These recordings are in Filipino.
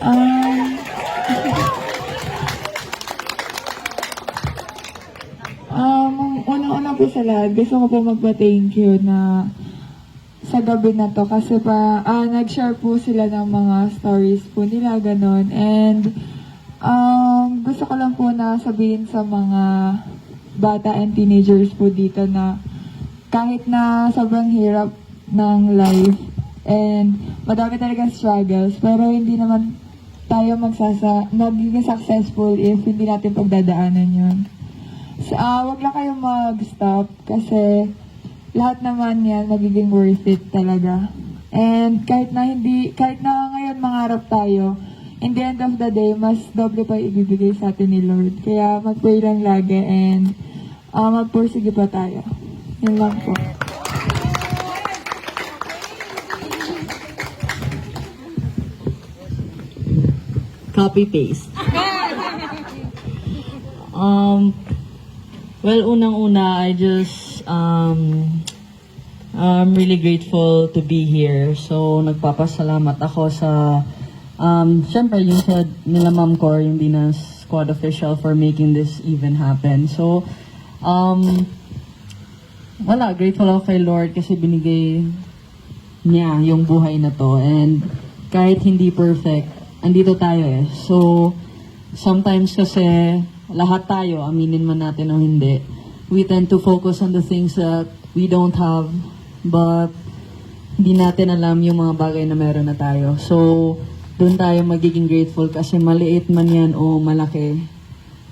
Um, um, una-una po sa lahat, gusto ko po magpa-thank you na sa gabi na to kasi pa ah, nag-share po sila ng mga stories po nila ganon and um, gusto ko lang po na sabihin sa mga bata and teenagers po dito na kahit na sobrang hirap ng life and madami talaga struggles pero hindi naman tayo magsasa magiging successful if hindi natin pagdadaanan yun. So, ah, wag lang kayong mag-stop kasi lahat naman yan magiging worth it talaga. And kahit na hindi, kahit na ngayon mangarap tayo, in the end of the day, mas doble pa ibibigay sa atin ni Lord. Kaya mag-pray lang lagi and uh, magpursige pa tayo. Yun lang po. Copy paste. um, well, unang-una, I just um, I'm really grateful to be here. So, nagpapasalamat ako sa um, syempre yung sa nila Ma'am Cor, yung Dinas Squad official for making this even happen. So, um, wala, grateful ako kay Lord kasi binigay niya yung buhay na to. And kahit hindi perfect, andito tayo eh. So, sometimes kasi lahat tayo, aminin man natin o hindi, we tend to focus on the things that we don't have, but hindi natin alam yung mga bagay na meron na tayo. So, doon tayo magiging grateful kasi maliit man yan o malaki,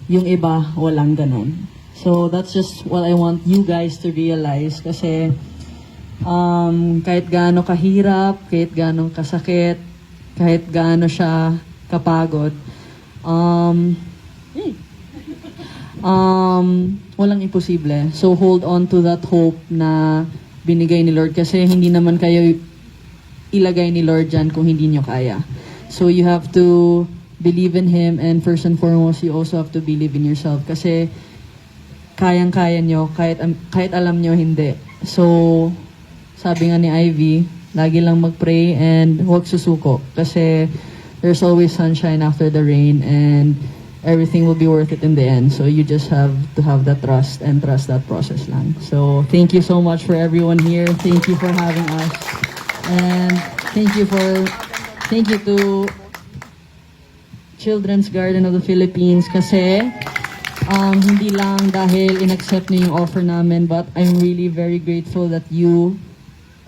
yung iba, walang ganon. So, that's just what I want you guys to realize kasi um, kahit gaano kahirap, kahit gaano kasakit, kahit gaano siya kapagod, um, eh, um, walang imposible. So hold on to that hope na binigay ni Lord kasi hindi naman kayo ilagay ni Lord dyan kung hindi nyo kaya. So you have to believe in Him and first and foremost, you also have to believe in yourself kasi kayang-kaya nyo kahit, kahit alam nyo hindi. So, sabi nga ni Ivy, lagi lang mag-pray and huwag susuko kasi there's always sunshine after the rain and everything will be worth it in the end. So you just have to have that trust and trust that process lang. So thank you so much for everyone here. Thank you for having us. And thank you for thank you to Children's Garden of the Philippines kasi um, hindi lang dahil in-accept niyo yung offer namin but I'm really very grateful that you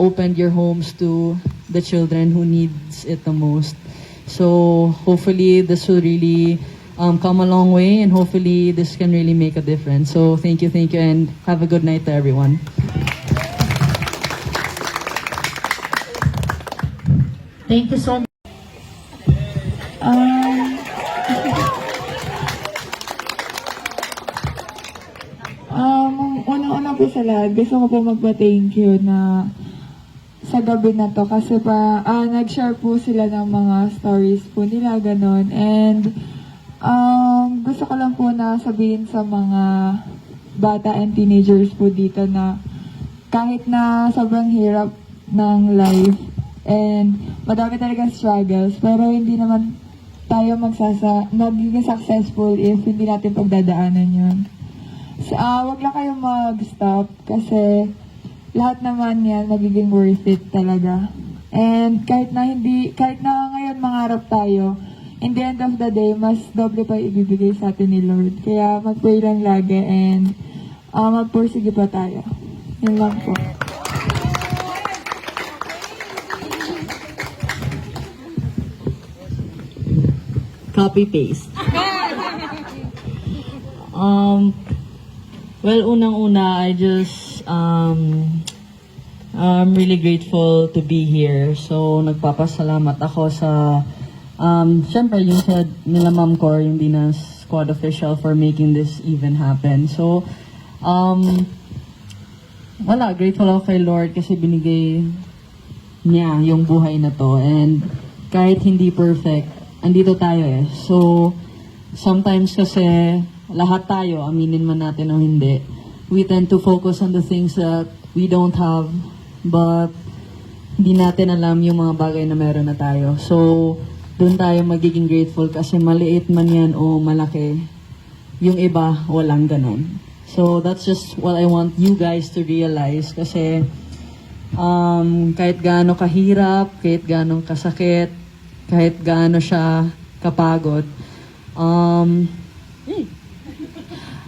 opened your homes to the children who needs it the most. So hopefully this will really um, come a long way and hopefully this can really make a difference. So thank you, thank you, and have a good night to everyone. Thank you so much. Um, um, una-una po sa lahat, gusto ko po magpa-thank you na sa gabi na to kasi pa ah, nag-share po sila ng mga stories po nila ganon and um, gusto ko lang po na sabihin sa mga bata and teenagers po dito na kahit na sobrang hirap ng life and madami talaga struggles pero hindi naman tayo magsasa magiging successful if hindi natin pagdadaanan yun. So, ah, wag lang kayong mag-stop kasi lahat naman yan magiging worth it talaga. And kahit na hindi, kahit na ngayon mangarap tayo, in the end of the day, mas doble pa ibibigay sa atin ni Lord. Kaya mag-pray lang lagi and uh, magpursige pa tayo. Yun lang po. Copy paste. um, well, unang-una, I just um, I'm really grateful to be here. So, nagpapasalamat ako sa um, syempre yung sa nila Ma'am Cor, yung Dinas Squad official for making this even happen. So, um, wala, grateful ako kay Lord kasi binigay niya yung buhay na to. And kahit hindi perfect, andito tayo eh. So, sometimes kasi lahat tayo, aminin man natin o hindi, we tend to focus on the things that we don't have, but hindi natin alam yung mga bagay na meron na tayo. So, doon tayo magiging grateful kasi maliit man yan o malaki, yung iba walang ganon. So that's just what I want you guys to realize kasi um, kahit gaano kahirap, kahit gaano kasakit, kahit gaano siya kapagod, um,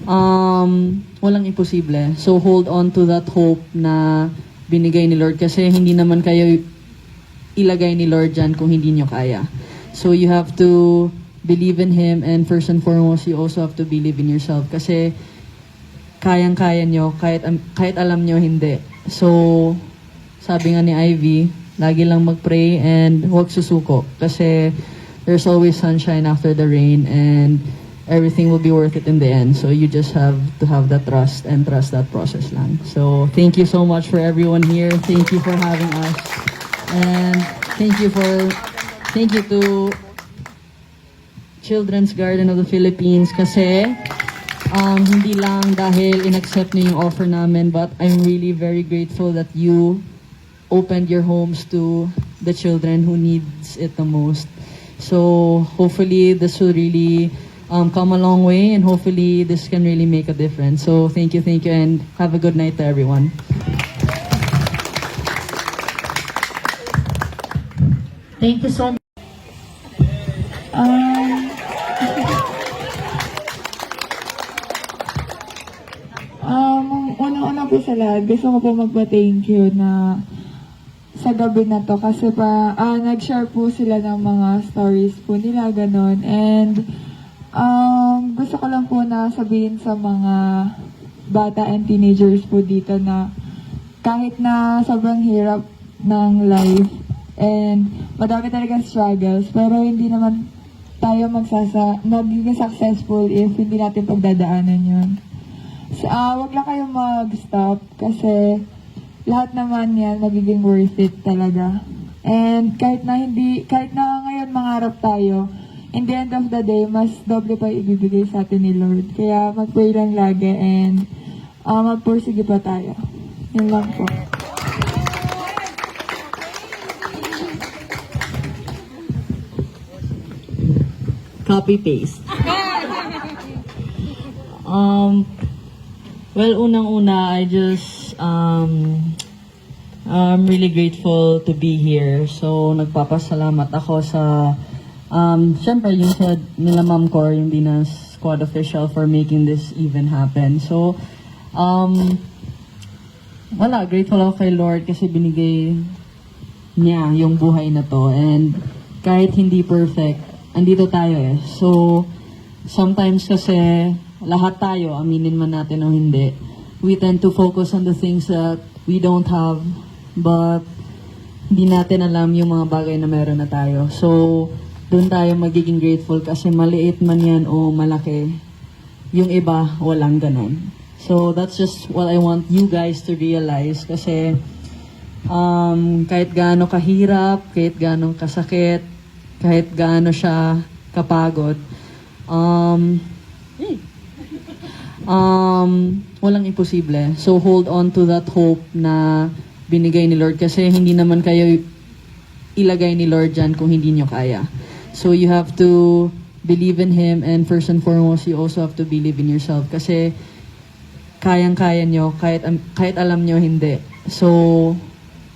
um, walang imposible. So hold on to that hope na binigay ni Lord kasi hindi naman kayo ilagay ni Lord dyan kung hindi nyo kaya. So you have to believe in Him and first and foremost, you also have to believe in yourself kasi kayang-kaya nyo kahit, kahit alam nyo hindi. So, sabi nga ni Ivy, lagi lang mag-pray and huwag susuko kasi there's always sunshine after the rain and everything will be worth it in the end. So you just have to have that trust and trust that process lang. So thank you so much for everyone here. Thank you for having us. And thank you for thank you to Children's Garden of the Philippines kasi um, hindi lang dahil in-accept niyo yung offer namin but I'm really very grateful that you opened your homes to the children who needs it the most. So hopefully this will really um, come a long way and hopefully this can really make a difference. So thank you, thank you and have a good night to everyone. Thank you so much. Um, um, una-una po sa lahat, gusto ko po magpa-thank you na sa gabi na to kasi pa ah, nag-share po sila ng mga stories po nila ganon and um, gusto ko lang po na sabihin sa mga bata and teenagers po dito na kahit na sobrang hirap ng life and madami talagang struggles pero hindi naman tayo magsasa magiging successful if hindi natin pagdadaanan yun. So, ah, wag lang kayo mag-stop kasi lahat naman yan magiging worth it talaga. And kahit na hindi, kahit na ngayon mangarap tayo, in the end of the day, mas doble pa ibibigay sa atin ni Lord. Kaya mag-pray lang lagi and uh, magpursige pa tayo. Yun lang po. Copy paste. um, well, unang-una, I just um, I'm really grateful to be here. So, nagpapasalamat ako sa um, syempre yung sa nila Ma'am Cor, yung Dinas squad official for making this even happen. So, um, wala, grateful ako kay Lord kasi binigay niya yung buhay na to. And kahit hindi perfect, andito tayo eh. So, sometimes kasi lahat tayo, aminin man natin o hindi, we tend to focus on the things that we don't have, but hindi natin alam yung mga bagay na meron na tayo. So, doon tayo magiging grateful kasi maliit man yan o malaki, yung iba walang ganon. So, that's just what I want you guys to realize kasi um, kahit gaano kahirap, kahit gaano kasakit, kahit gaano siya kapagod, um, um, walang imposible. So hold on to that hope na binigay ni Lord kasi hindi naman kayo ilagay ni Lord dyan kung hindi nyo kaya. So you have to believe in Him and first and foremost, you also have to believe in yourself kasi kayang-kaya nyo kahit, kahit alam nyo hindi. So,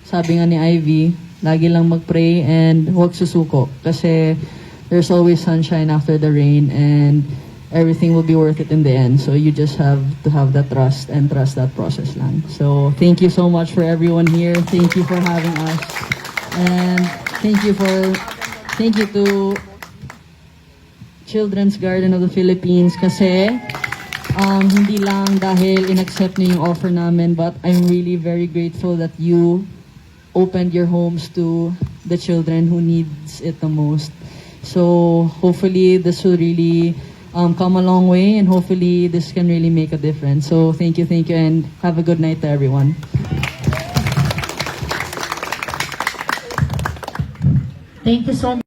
sabi nga ni Ivy, lagi lang mag-pray and huwag susuko kasi there's always sunshine after the rain and everything will be worth it in the end. So you just have to have that trust and trust that process lang. So thank you so much for everyone here. Thank you for having us. And thank you for thank you to Children's Garden of the Philippines kasi um, hindi lang dahil in-accept niyo yung offer namin but I'm really very grateful that you opened your homes to the children who needs it the most. So hopefully this will really um, come a long way and hopefully this can really make a difference. So thank you, thank you and have a good night to everyone. Thank you so much.